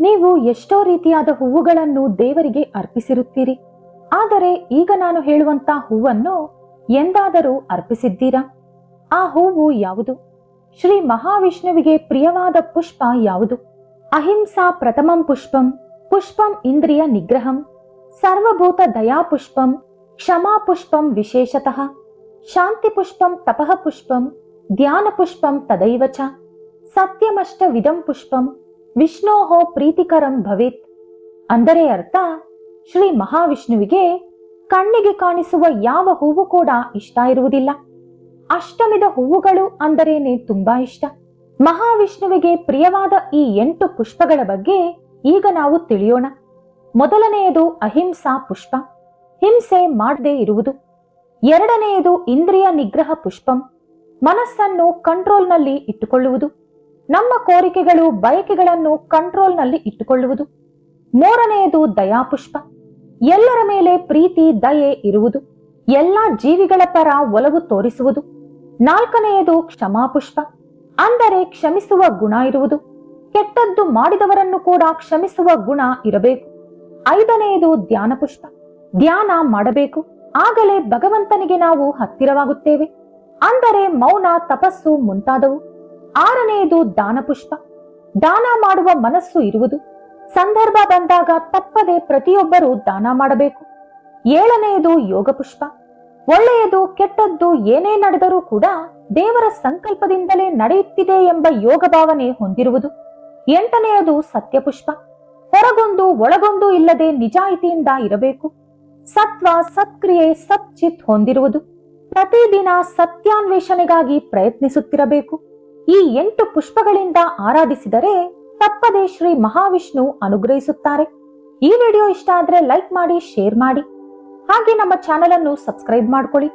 ನೀವು ಎಷ್ಟೋ ರೀತಿಯಾದ ಹೂವುಗಳನ್ನು ದೇವರಿಗೆ ಅರ್ಪಿಸಿರುತ್ತೀರಿ. ಆದರೆ ಈಗ ನಾನು ಹೇಳುವಂತ ಹೂವನ್ನು ಎಂದಾದರೂ ಅರ್ಪಿಸಿದ್ದೀರಾ? ಆ ಹೂವು ಯಾವುದು? ಶ್ರೀ ಮಹಾವಿಷ್ಣುವಿಗೆ ಪ್ರಿಯವಾದ ಪುಷ್ಪ ಯಾವುದು? ಅಹಿಂಸಾ ಪ್ರಥಮಂ ಪುಷ್ಪಂ ಪುಷ್ಪಂ ಇಂದ್ರಿಯ ನಿಗ್ರಹಂ, ಸರ್ವಭೂತ ದಯಾ ಪುಷ್ಪಂ, ಕ್ಷಮಾ ಪುಷ್ಪಂ ವಿಶೇಷತಃ, ಶಾಂತಿ ಪುಷ್ಪಂ ತಪಃ ಪುಷ್ಪಂ, ಧ್ಯಾನ ಪುಷ್ಪಂ ತದೈವಚ, ಸತ್ಯಮಷ್ಟ ವಿಧಂ ಪುಷ್ಪಂ ವಿಷ್ಣೋಹೋ ಪ್ರೀತಿಕರಂ ಭವಿತ್. ಅಂದರೆ ಅರ್ಥ, ಶ್ರೀ ಮಹಾವಿಷ್ಣುವಿಗೆ ಕಣ್ಣಿಗೆ ಕಾಣಿಸುವ ಯಾವ ಹೂವು ಕೂಡ ಇಷ್ಟ ಇರುವುದಿಲ್ಲ. ಅಷ್ಟಮಿದ ಹೂವುಗಳು ಅಂದರೇನೆ ತುಂಬಾ ಇಷ್ಟ. ಮಹಾವಿಷ್ಣುವಿಗೆ ಪ್ರಿಯವಾದ ಈ ಎಂಟು ಪುಷ್ಪಗಳ ಬಗ್ಗೆ ಈಗ ನಾವು ತಿಳಿಯೋಣ. ಮೊದಲನೆಯದು ಅಹಿಂಸಾ ಪುಷ್ಪ. ಹಿಂಸೆ ಮಾಡದೇ ಇರುವುದು. ಎರಡನೆಯದು ಇಂದ್ರಿಯ ನಿಗ್ರಹ ಪುಷ್ಪಂ. ಮನಸ್ಸನ್ನು ಕಂಟ್ರೋಲ್ನಲ್ಲಿ ಇಟ್ಟುಕೊಳ್ಳುವುದು. ನಮ್ಮ ಕೋರಿಕೆಗಳು ಬಯಕೆಗಳನ್ನು ಕಂಟ್ರೋಲ್ನಲ್ಲಿ ಇಟ್ಟುಕೊಳ್ಳುವುದು. ಮೂರನೆಯದು ದಯಾಪುಷ್ಪ. ಎಲ್ಲರ ಮೇಲೆ ಪ್ರೀತಿ, ದಯೆ ಇರುವುದು. ಎಲ್ಲಾ ಜೀವಿಗಳ ಪರ ಒಲವು ತೋರಿಸುವುದು. ನಾಲ್ಕನೆಯದು ಕ್ಷಮಾಪುಷ್ಪ. ಅಂದರೆ ಕ್ಷಮಿಸುವ ಗುಣ ಇರುವುದು. ಕೆಟ್ಟದ್ದು ಮಾಡಿದವರನ್ನು ಕೂಡ ಕ್ಷಮಿಸುವ ಗುಣ ಇರಬೇಕು. ಐದನೆಯದು ಧ್ಯಾನ ಪುಷ್ಪ ಧ್ಯಾನ ಮಾಡಬೇಕು. ಆಗಲೇ ಭಗವಂತನಿಗೆ ನಾವು ಹತ್ತಿರವಾಗುತ್ತೇವೆ. ಅಂದರೆ ಮೌನ, ತಪಸ್ಸು ಮುಂತಾದವು. ಆರನೆಯದು ದಾನಪುಷ್ಪ. ದಾನ ಮಾಡುವ ಮನಸ್ಸು ಇರುವುದು. ಸಂದರ್ಭ ಬಂದಾಗ ತಪ್ಪದೆ ಪ್ರತಿಯೊಬ್ಬರೂ ದಾನ ಮಾಡಬೇಕು. ಏಳನೆಯದು ಯೋಗ ಪುಷ್ಪ ಒಳ್ಳೆಯದು ಕೆಟ್ಟದ್ದು ಏನೇ ನಡೆದರೂ ಕೂಡ ದೇವರ ಸಂಕಲ್ಪದಿಂದಲೇ ನಡೆಯುತ್ತಿದೆ ಎಂಬ ಯೋಗ ಭಾವನೆ ಹೊಂದಿರುವುದು. ಎಂಟನೆಯದು ಸತ್ಯಪುಷ್ಪ. ಹೊರಗೊಂದು ಒಳಗೊಂದು ಇಲ್ಲದೆ ನಿಜಾಯಿತಿಯಿಂದ ಇರಬೇಕು. ಸತ್ವ, ಸತ್ಕ್ರಿಯೆ, ಸಚ್ಚಿತ್ ಹೊಂದಿರುವುದು. ಪ್ರತಿದಿನ ಸತ್ಯಾನ್ವೇಷಣೆಗಾಗಿ ಪ್ರಯತ್ನಿಸುತ್ತಿರಬೇಕು. ಈ ಎಂಟು ಪುಷ್ಪಗಳಿಂದ ಆರಾಧಿಸಿದರೆ ತಪ್ಪದೆ ಶ್ರೀ ಮಹಾವಿಷ್ಣು ಅನುಗ್ರಹಿಸುತ್ತಾರೆ. ಈ ವಿಡಿಯೋ ಇಷ್ಟ ಆದ್ರೆ ಲೈಕ್ ಮಾಡಿ, ಶೇರ್ ಮಾಡಿ. ಹಾಗೆ ನಮ್ಮ ಚಾನೆಲ್ ಅನ್ನು ಸಬ್ಸ್ಕ್ರೈಬ್ ಮಾಡ್ಕೊಳ್ಳಿ.